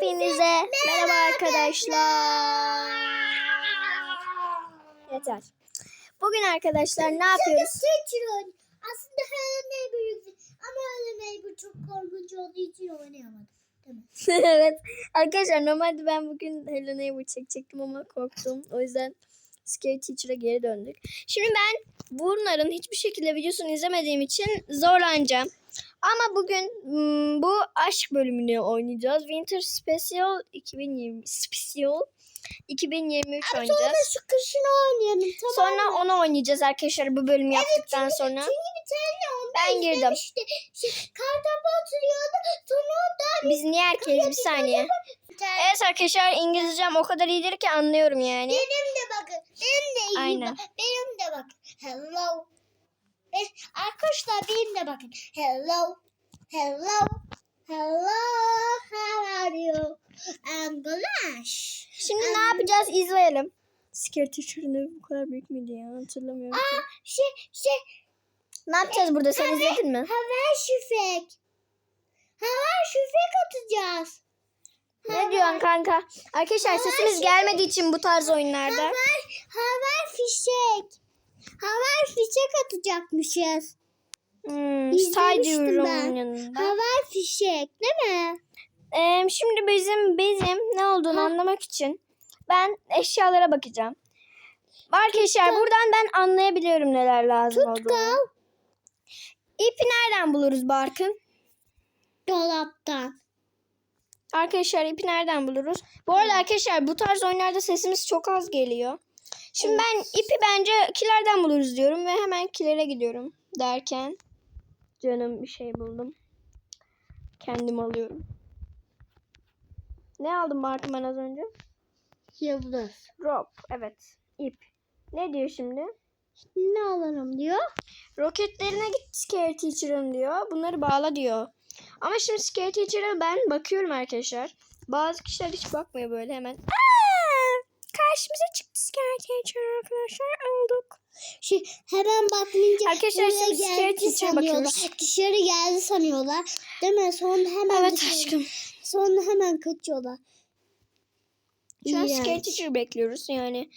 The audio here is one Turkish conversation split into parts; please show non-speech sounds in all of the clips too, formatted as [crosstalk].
Hepinize merhaba arkadaşlar. Yeter. Bugün arkadaşlar ne yapıyoruz? Seçiyorum. Aslında Hello Neighbor'ı ama Hello Neighbor çok korkunç olduğu için oynayamadım. [laughs] Evet. Arkadaşlar normalde ben bugün Hello Neighbor çekecektim ama korktum. O yüzden Scary Teacher'a geri döndük. Şimdi ben bunların hiçbir şekilde videosunu izlemediğim için zorlanacağım. Ama bugün hmm, bu aşk bölümünü oynayacağız. Winter Special 2020 Special 2023 Sonra oynayacağız. şu kışını oynayalım tamam mı? Sonra onu oynayacağız arkadaşlar bu bölümü yaptıktan sonra. Çünkü bir tane onda Ben girdim. Şey, kartopu oturuyordu. Sonra o Biz niye herkes bir saniye. bir. Evet arkadaşlar İngilizcem o kadar iyidir ki anlıyorum yani. Benim de bakın. Benim de iyi Aynen. Benim de bakın. Hello. Ben, arkadaşlar benim de bakın. Hello. Hello. Hello. How are you? I'm Blush. Şimdi ne yapacağız izleyelim. Teacher'ın evi bu kadar büyük müydü ya hatırlamıyorum ki. Şey şey Ne yapacağız burada sen izledin mi? hava şüfek. Hava şüfek atacağız. Ne diyorsun kanka? Arkadaşlar sesimiz gelmediği için bu tarz oyunlarda. Hava, hava fişek. Hava fişek atacakmışız. Hmm, İzlemiştim Stadyum'un ben. yanında. Hava fişek değil mi? Ee, şimdi bizim bizim ne olduğunu Ha. anlamak için ben eşyalara bakacağım. Arkadaşlar buradan ben anlayabiliyorum neler lazım olduğunu. Tutkal. İpi nereden buluruz Barkın? Dolaptan. Arkadaşlar ipi nereden buluruz? Bu arada arkadaşlar bu tarz oyunlarda sesimiz çok az geliyor. Şimdi ben ipi bence kilerden buluruz diyorum ve hemen kilere gidiyorum derken canım bir şey buldum. Kendim alıyorum. Ne aldım Bartın ben az önce? Yıldız. Rope. Evet. ip. Ne diyor şimdi? Ne alalım diyor. Roketlerine git Scare Teacher'ın diyor. Bunları bağla diyor. Ama şimdi Scare Teacher'a ben bakıyorum arkadaşlar. Bazı kişiler hiç bakmıyor böyle hemen. Aa, karşımıza çıktı Scare Teacher arkadaşlar. Olduk. Şey, hemen bakmayınca Arkadaşlar buraya geldi sanıyorlar. Dışarı geldi sanıyorlar. Değil mi? Sonra hemen Evet dışarı- aşkım. Sonra hemen kaçıyorlar. Şu an. Scare Teacher'ı bekliyoruz yani.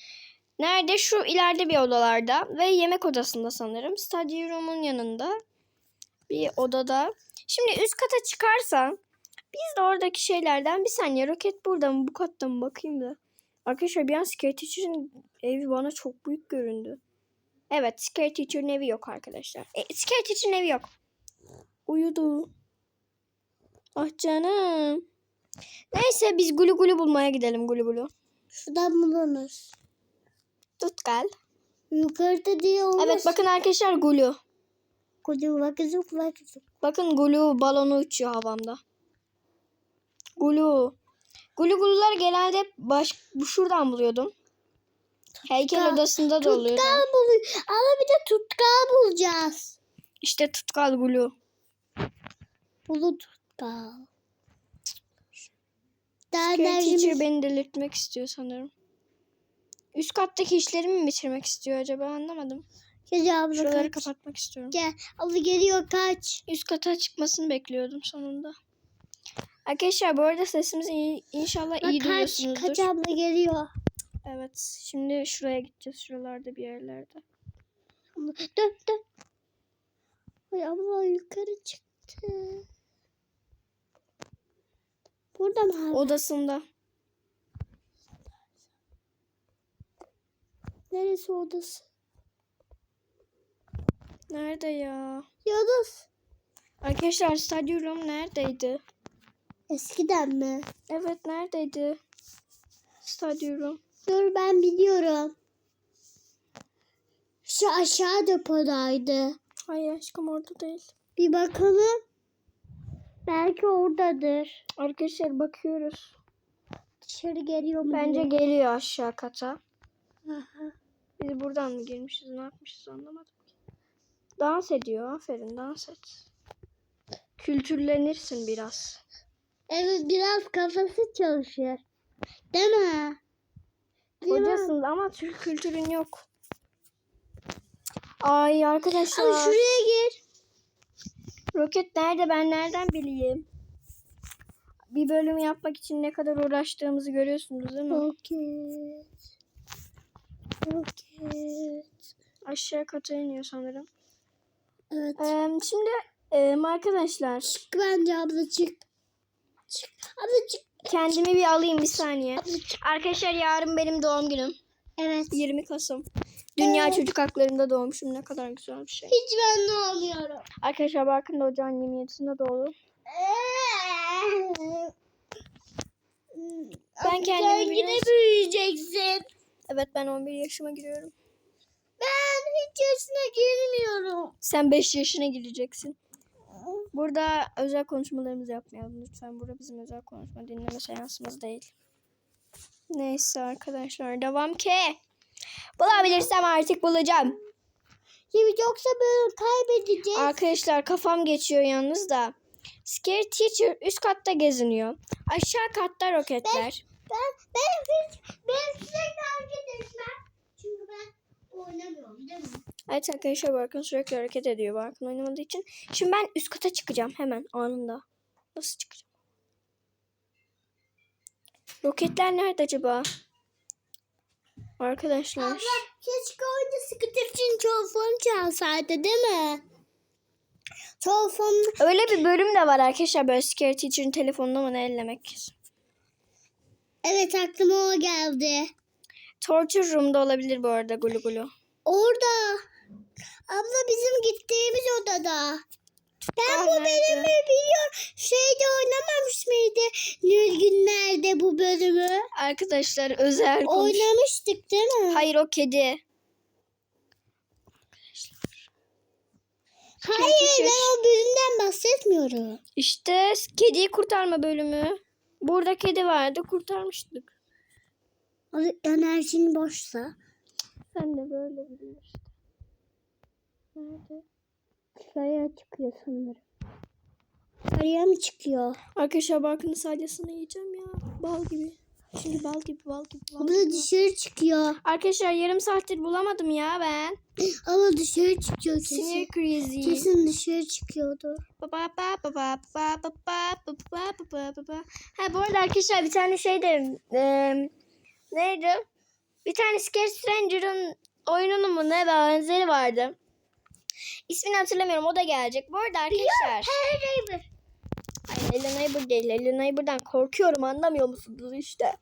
Nerede? Şu ileride bir odalarda ve yemek odasında sanırım. Study room'un yanında bir odada. Şimdi üst kata çıkarsan biz de oradaki şeylerden bir saniye roket burada mı bu katta mı bakayım da. Arkadaşlar bir an Scare Teacher'ın evi bana çok büyük göründü. Evet Scare Teacher'ın evi yok arkadaşlar. E, Scare Teacher'ın evi yok. Uyudu. Ah canım. Neyse biz gulu gulu bulmaya gidelim gulu gulu. Şuradan bulunur. Tutkal. Yukarıda diyor. Evet bakın arkadaşlar gulu. Kudu bakızık bakızık. Bakın gulu balonu uçuyor havamda. Gulu. Gulu gulular genelde baş, bu şuradan buluyordum. Heykel Tutkal. odasında da oluyor. Tutkal buluyor. Ama bir de tutkal bulacağız. İşte tutkal gulu. Bulu tutkal. Daha Teacher beni delirtmek istiyor sanırım. Üst kattaki işlerimi mi bitirmek istiyor acaba anlamadım. Gel abla Şuraları kaç. kapatmak istiyorum. Gel. Abla geliyor kaç. Üst kata çıkmasını bekliyordum sonunda. Arkadaşlar bu arada sesimizi iyi, inşallah Bak iyi kaç. duyuyorsunuzdur. Kaç abla geliyor. Evet. Şimdi şuraya gideceğiz. Şuralarda bir yerlerde. Dön dön. Ay abla yukarı çıktı. Burada mı abi? Odasında. Neresi odası? Nerede ya? Yıldız. Arkadaşlar stadyum neredeydi? Eskiden mi? Evet neredeydi? Stadyum. Dur ben biliyorum. Şu aşağı depodaydı. Hayır aşkım orada değil. Bir bakalım. Belki oradadır. Arkadaşlar bakıyoruz. Dışarı geliyor mu? Bence geliyor aşağı kata. Aha. Biz buradan mı girmişiz ne yapmışız anlamadım ki. Dans ediyor. Aferin dans et. Kültürlenirsin biraz. Evet biraz kafası çalışıyor. Değil mi? Değil ama Türk kültürün yok. Ay arkadaşlar. Abi şuraya gir. Roket nerede ben nereden bileyim? bir bölüm yapmak için ne kadar uğraştığımızı görüyorsunuz değil mi? Roket. Roket. Aşağı kata iniyor sanırım. Evet. Ee, şimdi e, arkadaşlar Çık bence abla çık. Çık. kendimi bir alayım bir saniye. Arkadaşlar yarın benim doğum günüm. Evet. 20 Kasım. Dünya Çocuk Hakları'nda doğmuşum. Ne kadar güzel bir şey. Hiç ben ne oluyorum? Arkadaşlar bakın da ocağın 27'sinde doğdu. Ben kendimi Sen yine büyüyeceksin. Evet ben 11 yaşıma giriyorum. Ben hiç yaşına girmiyorum. Sen 5 yaşına gireceksin. Burada özel konuşmalarımızı yapmayalım lütfen. Burada bizim özel konuşma dinleme seansımız değil. Neyse arkadaşlar devam ki. Bulabilirsem artık bulacağım. Şimdi yoksa böyle kaybedeceğiz. Arkadaşlar kafam geçiyor yalnız da. Scare Teacher üst katta geziniyor. Aşağı katta roketler. Ben, ben, hiç, ben sürekli hareket etmem. Çünkü ben oynamıyorum değil mi? Evet arkadaşlar Barkın sürekli hareket ediyor Barkın oynamadığı için. Şimdi ben üst kata çıkacağım hemen anında. Nasıl çıkacağım? Roketler nerede acaba? Arkadaşlar. Abla keşke oyunda sıkıntı için telefon çalsaydı değil mi? Telefon Öyle bir bölüm de var arkadaşlar böyle Scare Teacher'ın telefonunu mu ne ellemek. Evet aklıma o geldi. Torture Room'da olabilir bu arada Gulu Gulu. Orada. Abla bizim gittiğimiz odada. Ben Aa, bu nerede? bölümü biliyorum. Şeyde oynamamış mıydı? Nilgünler'de bu bölümü. Arkadaşlar özel konuş. Oynamıştık değil mi? Hayır o kedi. Hayır ben o bölümden bahsetmiyorum. İşte kediyi kurtarma bölümü. Burada kedi vardı kurtarmıştık. Enerjin boşsa. Sen de böyle biliyorsun nerede? Şuraya çıkıyor sanırım. Yukarıya mı çıkıyor? Arkadaşlar bakın salyasını yiyeceğim ya. Bal gibi. Şimdi bal gibi bal gibi. Bal Abla gibi. dışarı çıkıyor. Arkadaşlar yarım saattir bulamadım ya ben. Abla dışarı çıkıyor kesin. Sinir krizi. Kesin dışarı çıkıyordu. Baba baba baba baba baba baba baba baba. Ha bu arada arkadaşlar bir tane şey de e, neydi? Bir tane Scare Stranger'ın oyununun mu ne benzeri vardı. İsmini hatırlamıyorum o da gelecek. Bu arada arkadaşlar. Ay, Hello Neighbor değil. Hello Neighbor'dan korkuyorum anlamıyor musunuz işte.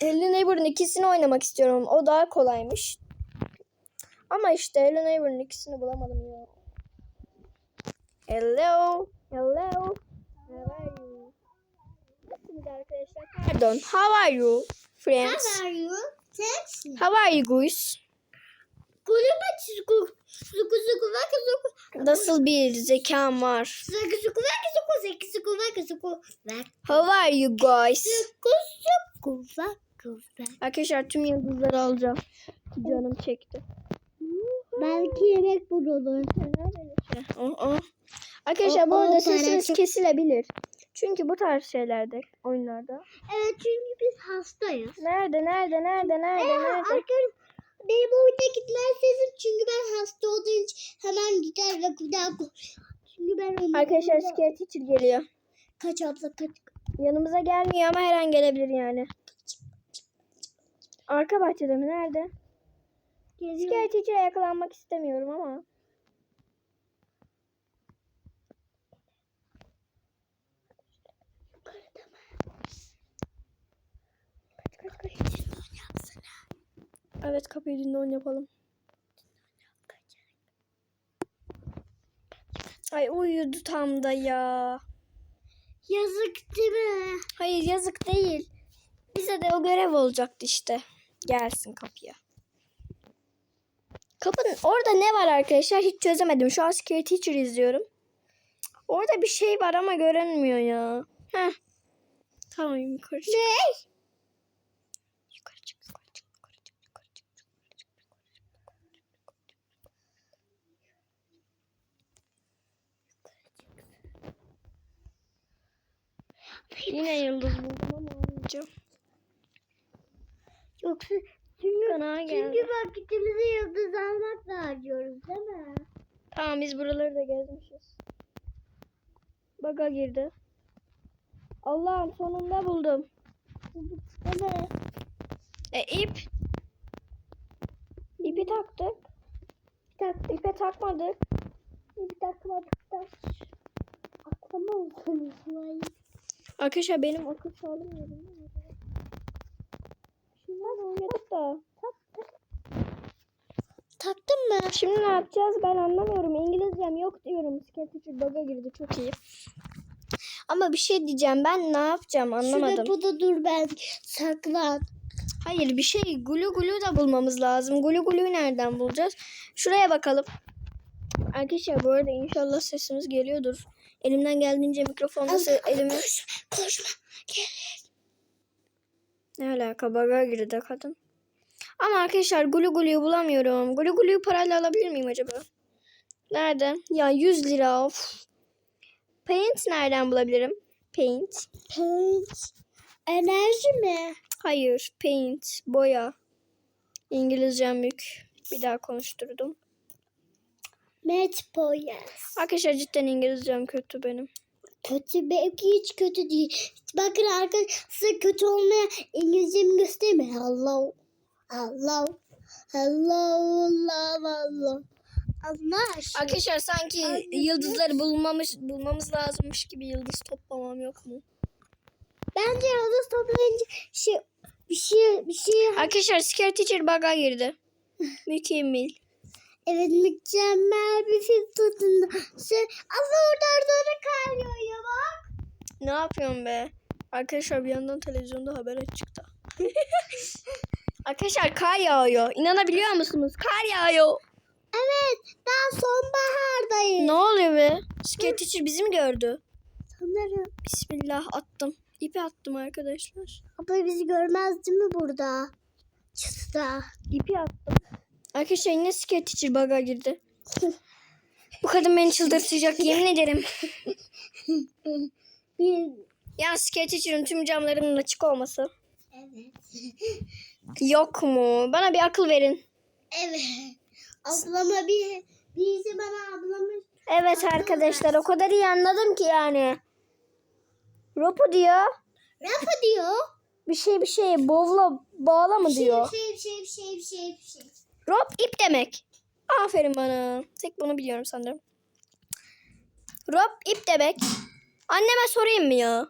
Hello Neighbor'ın ikisini oynamak istiyorum. O daha kolaymış. Ama işte Hello Neighbor'ın ikisini bulamadım ya. Hello. Hello. How are you? Nasılsınız arkadaşlar? Pardon. How are you? Friends. How are you? Thanks. How are you guys? Nasıl bir zekam var? How are you guys? Arkadaşlar tüm yıldızları alacağım. Canım çekti. Belki yemek bulunur. Arkadaşlar bu arada sesiniz kesilebilir. Çünkü bu tarz şeylerde, oyunlarda. Evet çünkü biz hastayız. Nerede, nerede, nerede, nerede, Ee, nerede? arkadaşlar benim oradakiler sesim çünkü ben hasta olduğum için hemen gider ve konuşuyor. Çünkü ben Arkadaşlar Scare Teacher geliyor. kaç abla kaç. Yanımıza gelmiyor ama her an gelebilir yani. Arka bahçede mi? Nerede? Scare Teacher'a yakalanmak istemiyorum ama. Kaç, kaç, kaç. Evet kapıyı dinle yapalım. Ay uyudu tam da ya. Yazık değil mi? Hayır yazık değil. Bize de o görev olacaktı işte. Gelsin kapıya. Kapının orada ne var arkadaşlar hiç çözemedim. Şu an Scare Teacher izliyorum. Orada bir şey var ama görünmüyor ya. Heh. Tamam yukarı. Ne? Yukarı çık. Yukarı çık. Yukarı çık. Yukarı çık. Yukarı çık. Yine yıldız buldum ama almayacağım. Yoksa çünkü, Bana geldi. çünkü vakitimizi yıldız almakla harcıyoruz değil mi? Tamam biz buraları da gezmişiz. Baga girdi. Allah'ım sonunda buldum. Evet. E ip. İpi taktık. Tak, ipe takmadık. Bir takmadık da. Aklama olsun İsmail. Arkadaşlar benim akıl sağlığım yerinde? Şunlar oynadık da. Taktın mı? Şimdi ne yapacağız ben anlamıyorum. İngilizcem yok diyorum. Sketcher bug'a girdi çok iyi. Ama bir şey diyeceğim ben ne yapacağım anlamadım. Şurada bu da dur ben saklan. Hayır bir şey gulu gulu da bulmamız lazım. Gulu guluyu nereden bulacağız? Şuraya bakalım. Arkadaşlar bu arada inşallah sesimiz geliyordur. Elimden geldiğince mikrofonda elimi... Koşma, koşma. Ne alaka baga girdi kadın. Ama arkadaşlar gulu guluyu bulamıyorum. Gulu guluyu parayla alabilir miyim acaba? Nerede? Ya 100 lira of. Paint nereden bulabilirim? Paint. Paint. Enerji mi? Hayır. Paint. Boya. İngilizcem yük. Bir daha konuşturdum. Met boyas. Arkadaşlar cidden İngilizcem kötü benim. Kötü belki hiç kötü değil. Bakın arkadaşlar kötü olmaya İngilizcemi gösterme. Hello. Hello. Hello. Allah Allah. Aşkına. Arkadaşlar sanki Ay, yıldızları bulmamız bulmamız lazımmış gibi yıldız toplamam yok mu? Bence yıldız toplayınca şey bir şey bir şey Arkadaşlar Scare Teacher bug'a girdi. [laughs] Mükemmel. Evet mükemmel bir film tadında. Sen Allah orada orada kar yağıyor bak. Ne yapıyorsun be? Arkadaşlar bir yandan televizyonda haber çıktı. [laughs] Arkadaşlar kar yağıyor. İnanabiliyor musunuz? Kar yağıyor. Evet daha sonbahardayız. Ne oluyor be? Scare Teacher bizi mi gördü? Sanırım. Bismillah attım. İpi attım arkadaşlar. Abla bizi görmez değil mi burada? Çıtıda. İpi attım. Arkadaşlar yine Scare Teacher bug'a girdi. Bu kadın beni çıldırtacak yemin ederim. Bir... Ya Scare Teacher'ın tüm camlarının açık olması. Evet. Yok mu? Bana bir akıl verin. Evet. Ablama bir... Birisi bana ablamı... Evet arkadaşlar o kadar iyi anladım ki yani. Ropu diyor. Rafa diyor. Bir şey bir şey bovla bağla mı diyor. Şey bir şey bir şey bir şey bir şey. Rop ip demek. Aferin bana. Tek bunu biliyorum sanırım. Rop ip demek. Anneme sorayım mı ya?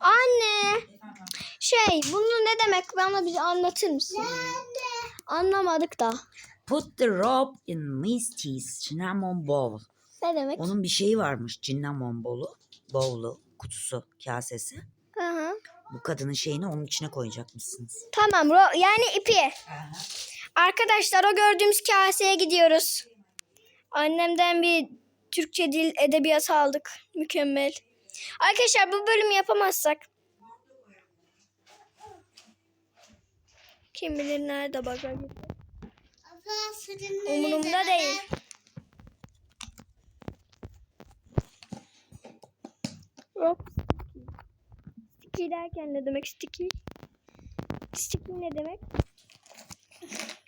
Anne. Şey bunu ne demek bana bir anlatır mısın? Anne. Anlamadık da. Put the rope in Misty's cinnamon bowl. Ne demek? Onun bir şeyi varmış cinnamon bowl'u. Bowl'u, kutusu, kasesi. Bu kadının şeyini onun içine koyacakmışsınız. Tamam ro- yani ipi. Arkadaşlar o gördüğümüz kaseye gidiyoruz. Annemden bir Türkçe dil edebiyatı aldık. Mükemmel. Arkadaşlar bu bölümü yapamazsak. Kim bilir nerede baga gitti. Abla senin Umurumda değil. Hop. Sticky derken ne demek sticky? Sticky ne demek?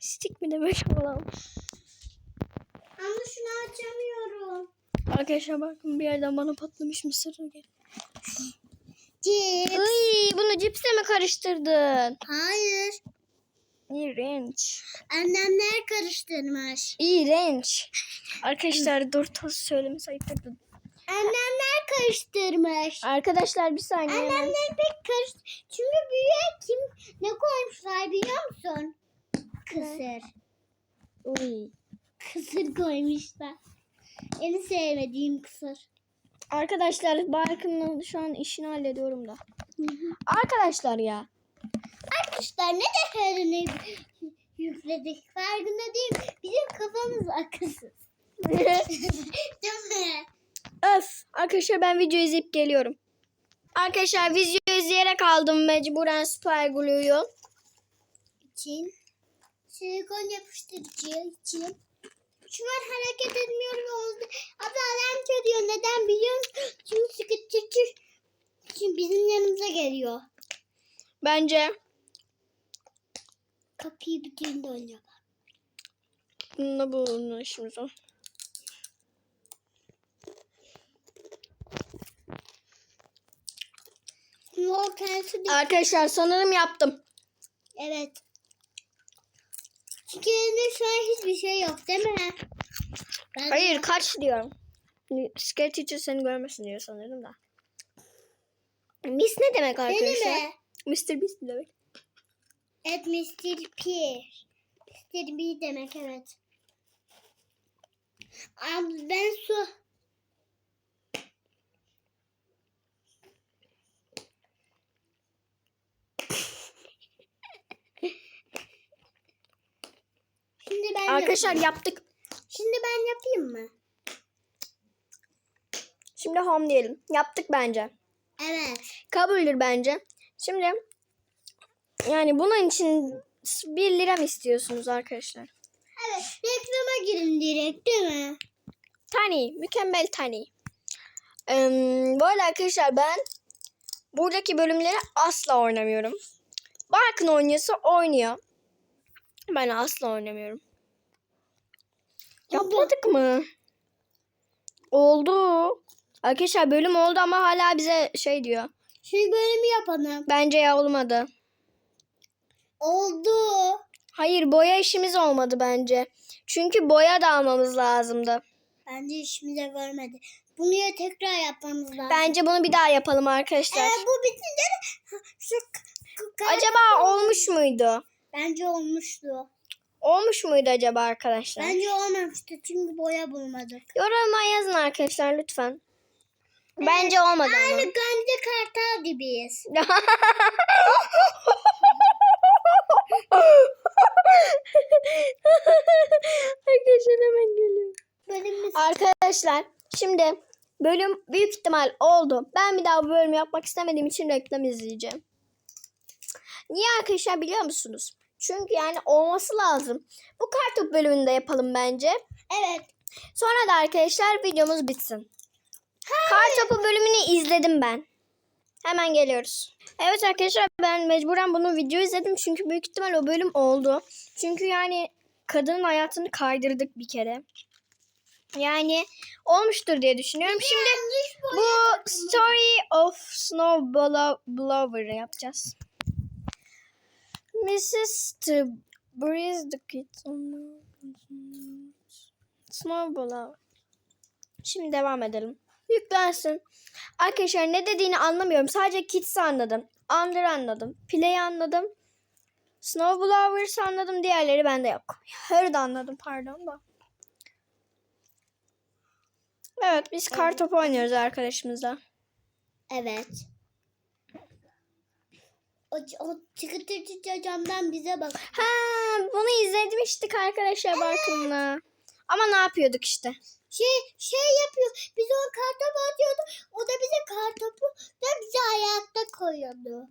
Stick mi demek falan. Ama şunu açamıyorum. Arkadaşlar bakın bir yerden bana patlamış mısır gel. Cips. Iy, bunu cipsle mi karıştırdın? Hayır. İğrenç. Annemler karıştırmış. İğrenç. Arkadaşlar dur toz söyleme sayıkladı. Annemler karıştırmış. Arkadaşlar bir saniye. Annemler pek karıştı. Çünkü büyüğe kim ne koymuşlar biliyor musun? Kısır. Uy. Kısır koymuşlar. En sevmediğim kısır. Arkadaşlar Barkın'ın şu an işini hallediyorum da. Arkadaşlar ya. Arkadaşlar ne defalarını yükledik farkında değil? Bizim kafamız akılsız. [laughs] Arkadaşlar ben video izleyip geliyorum. Arkadaşlar video izleyerek aldım mecburen Super Glue'yu. için silikon yapıştırıcı için şu an hareket etmiyorum oldu. Abla alarm çalıyor. Neden biliyor musun? Çünkü sıkıntı Çünkü bizim yanımıza geliyor. Bence Kapıyı bütün oynuyor. bununla bununla işimiz var. Kendisi. Arkadaşlar sanırım yaptım. Evet. Çünkü elinde şu an hiçbir şey yok değil mi? Ben Hayır kaç diyorum. Scare teacher seni görmesin diyor sanırım da. Miss ne demek arkadaşlar? mi? Mr. Beast demek. Evet Mr. P. Mr. B demek evet. Abi ben su. Şimdi ben Arkadaşlar yapayım. yaptık. Şimdi ben yapayım mı? Şimdi home diyelim. Yaptık bence. Evet. Kabuldür bence. Şimdi yani bunun için 1 lira mı istiyorsunuz arkadaşlar? Evet. Reklama girin direkt değil mi? Tiny. Mükemmel Tiny. Ee, bu arada arkadaşlar ben buradaki bölümleri asla oynamıyorum. Barkın oynuyorsa oynuyor. Ben asla oynamıyorum. Yapmadık mı? Oldu. Arkadaşlar bölüm oldu ama hala bize şey diyor. Şu bölümü yapalım. Bence ya olmadı. Oldu. Hayır boya işimiz olmadı bence. Çünkü boya da almamız lazımdı. Bence işimize görmedi. Bunu ya tekrar yapmamız lazım. Bence bunu bir daha yapalım arkadaşlar. Eğer bu bitince de şu Acaba olmuş muydu? Bence olmuştu. Olmuş muydu acaba arkadaşlar? Bence olmamıştı çünkü boya bulmadık. Yoruma yazın arkadaşlar lütfen. Bence olmadı Aynı ama. Gamze Kartal gibiyiz. [laughs] arkadaşlar hemen geliyor. Bölümümüz Arkadaşlar şimdi bölüm büyük ihtimal oldu. Ben bir daha bu bölümü yapmak istemediğim için reklam izleyeceğim. Niye arkadaşlar biliyor musunuz? Çünkü yani olması lazım. Bu kartop bölümünde yapalım bence. evet. Sonra da arkadaşlar videomuz bitsin. Kartopu bölümünü izledim ben. Hemen geliyoruz. Evet arkadaşlar ben mecburen bunu video izledim. Çünkü büyük ihtimal o bölüm oldu. Çünkü yani kadının hayatını kaydırdık bir kere. Yani olmuştur diye düşünüyorum. Şimdi bu. Story of Snowblower yapacağız. Mrs. to breeze the kids Snowblower. Şimdi devam edelim. Yüklensin. Arkadaşlar ne dediğini anlamıyorum. Sadece kids'i anladım. Under anladım. Play'i anladım. Snowblowers anladım. Diğerleri bende yok. Her'ı da anladım pardon da. Evet biz kar topu oynuyoruz arkadaşımızla. Evet. O, o çıkıtırcı camdan bize bak. Ha bunu izlemiştik arkadaşlar Barkın'la. Ama ne yapıyorduk işte. Şey şey yapıyor. Biz ona kartopu atıyordu. O da bize kartopu da bize ayakta koyuyordu.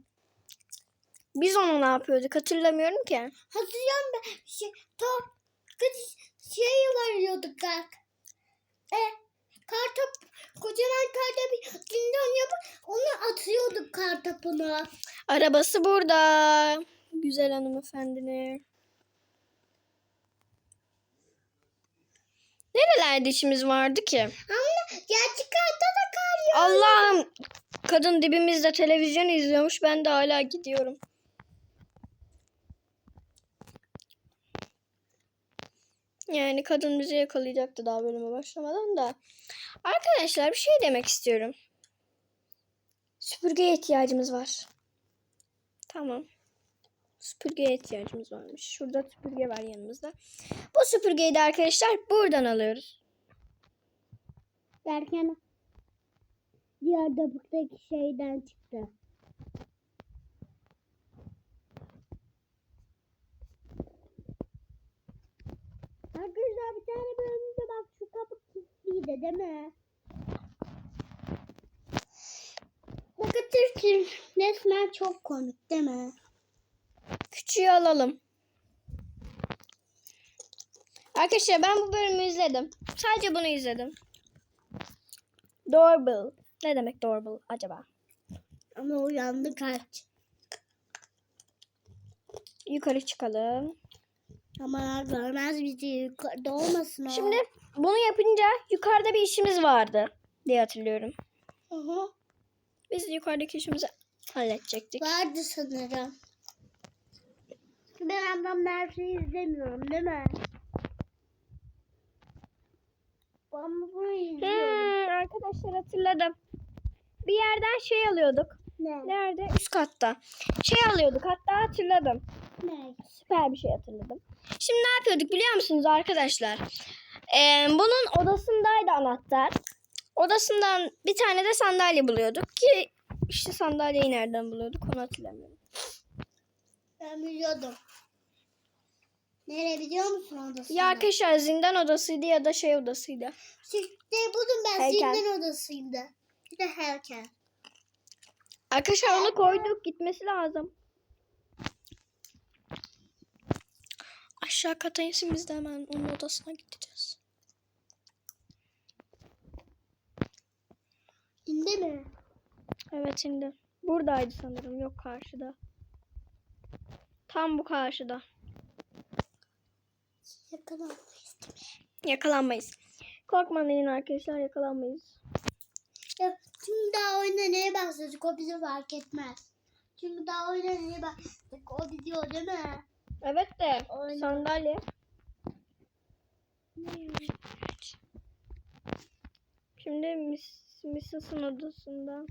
Biz ona ne yapıyorduk hatırlamıyorum ki. Hatırlıyorum ben. Şey, top kız şey varıyorduk bak. E, kartop kocaman kartopu dinlen yapıp onu atıyorduk kartopunu. Arabası burada. Güzel hanımefendinin. Nerelerde işimiz vardı ki? Ama gerçek hayatta da kar yağıyor. Allah'ım kadın dibimizde televizyon izliyormuş ben de hala gidiyorum. Yani kadın bizi yakalayacaktı daha bölüme başlamadan da. Arkadaşlar bir şey demek istiyorum. Süpürgeye ihtiyacımız var. Tamam. Süpürgeye ihtiyacımız varmış. Şurada süpürge var yanımızda. Bu süpürgeyi de arkadaşlar buradan alıyoruz. Derken diğer dabıktaki şeyden çıktı. Arkadaşlar bir tane bölümde bak şu kapı kilitliydi değil mi? Bakın Türk'üm. Resmen çok komik değil mi? Küçüğü alalım. Arkadaşlar ben bu bölümü izledim. Sadece bunu izledim. Doorbell. Ne demek doorbell acaba? Ama uyandı kaç. Yukarı çıkalım. Ama görmez bizi yukarıda olmasın o. Şimdi bunu yapınca yukarıda bir işimiz vardı diye hatırlıyorum. Hı hı. Biz yukarıdaki işimize halledecektik. Vardı sanırım. Ben ablamla her şeyi izlemiyorum değil mi? Ben bunu izliyorum. Hmm, arkadaşlar hatırladım. Bir yerden şey alıyorduk. Ne? Nerede? Üst katta. Şey alıyorduk hatta hatırladım. Ne? Süper bir şey hatırladım. Şimdi ne yapıyorduk biliyor musunuz arkadaşlar? Ee, bunun odasındaydı anahtar. Odasından bir tane de sandalye buluyorduk ki işte sandalyeyi nereden buluyorduk onu hatırlamıyorum. Ben biliyordum. Nereye biliyor musun odasını? Ya arkadaşlar zindan odasıydı ya da şey odasıydı. Çıktı buldum ben Heykel. zindan odasıydı. Bir de heykel. Arkadaşlar onu koyduk gitmesi lazım. Aşağı kata insin biz de hemen onun odasına gideceğiz. İndi mi? Evet şimdi. Buradaydı sanırım. Yok karşıda. Tam bu karşıda. Yakalanmayız değil mi? Yakalanmayız. Korkmayın arkadaşlar yakalanmayız. Ya, çünkü daha oyuna neye başladık o bizi fark etmez. Çünkü daha oyuna neye başladık o biliyor değil mi? Evet de Aynen. sandalye. Şimdi Miss, Missis'in odasında.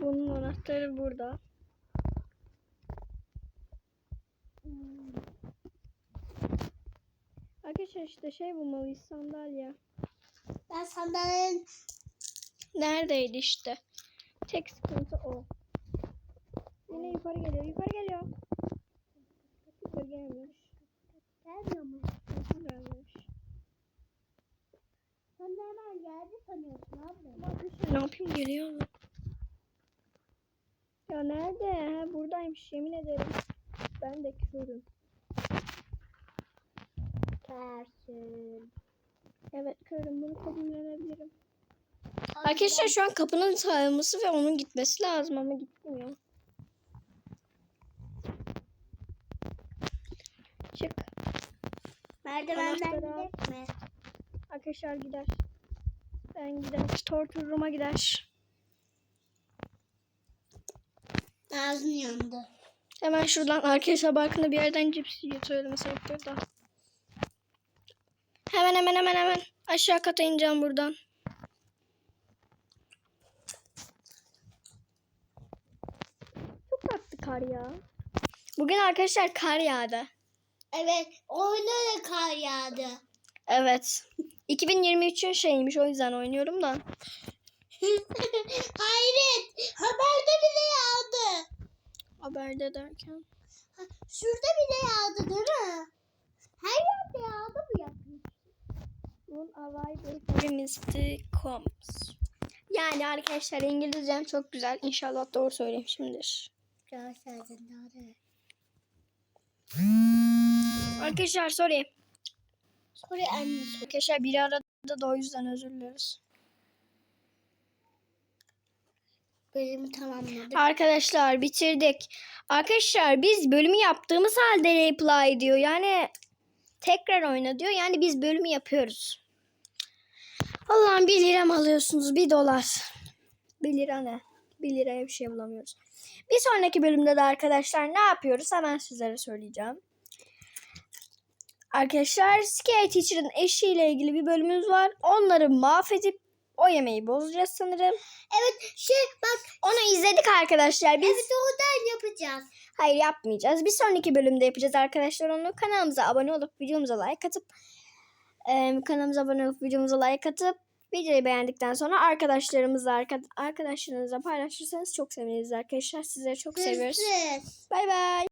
Bunun anahtarı burada. Arkadaşlar işte şey bulmalıyız sandalye. Ben sandalyenin Neredeydi işte? Tek sıkıntı o. Yine yukarı geliyor. Yukarı geliyor. Yukarı gelmiyormuş. gelmiyor mu? Gelmiyormuş? Sen de hemen geldi sanıyorsun abi. Ne yapayım geliyor mu? Ya nerede? Ha, buradaymış yemin ederim. Ben de körüm. Tersin. Evet körüm bunu kabullenebilirim. Arkadaşlar şu an kapının sağlaması ve onun gitmesi lazım ama gitmiyor. Çık. Merdivenden mi? Arkadaşlar gider. Ben gider. Torture room'a gider. Ağzın yandı. Hemen şuradan arkadaşlar barkında bir yerden cips yiyor söylemesi yapıyor da. Hemen hemen hemen hemen aşağı kata ineceğim buradan. Çok tatlı kar ya. Bugün arkadaşlar kar yağdı. Evet oyuna da kar yağdı. Evet. 2023'ün şeyiymiş o yüzden oynuyorum da. [laughs] Hayret haberde bile yağdı. Haberde derken. Ha, Şurada bile yağdı değil mi? Her yerde yağdı bu Arrival comes. Yani arkadaşlar İngilizcem çok güzel. İnşallah doğru söylemişimdir. Görserdin doğru. Arkadaşlar sorry. Sorry anne. Arkadaşlar biri aradı da o yüzden özür dileriz. Bölümü tamamladık. Arkadaşlar bitirdik. Arkadaşlar biz bölümü yaptığımız halde reply diyor. Yani tekrar oyna diyor. Yani biz bölümü yapıyoruz. Allah'ım 1 lira mı alıyorsunuz? 1 dolar. 1 lira ne? 1 liraya bir şey bulamıyoruz. Bir sonraki bölümde de arkadaşlar ne yapıyoruz? Hemen sizlere söyleyeceğim. Arkadaşlar Scary Teacher'ın eşiyle ilgili bir bölümümüz var. Onları mahvedip o yemeği bozacağız sanırım. Evet şey bak Onu izledik arkadaşlar. Biz evet oradan yapacağız. Hayır yapmayacağız. Bir sonraki bölümde yapacağız arkadaşlar onu. Kanalımıza abone olup videomuza like atıp e, kanalımıza abone olup videomuza like atıp videoyu beğendikten sonra arkadaşlarımızla arka, arkadaşlarınızla paylaşırsanız çok seviniriz arkadaşlar. Sizleri çok seviyoruz. Bay bay.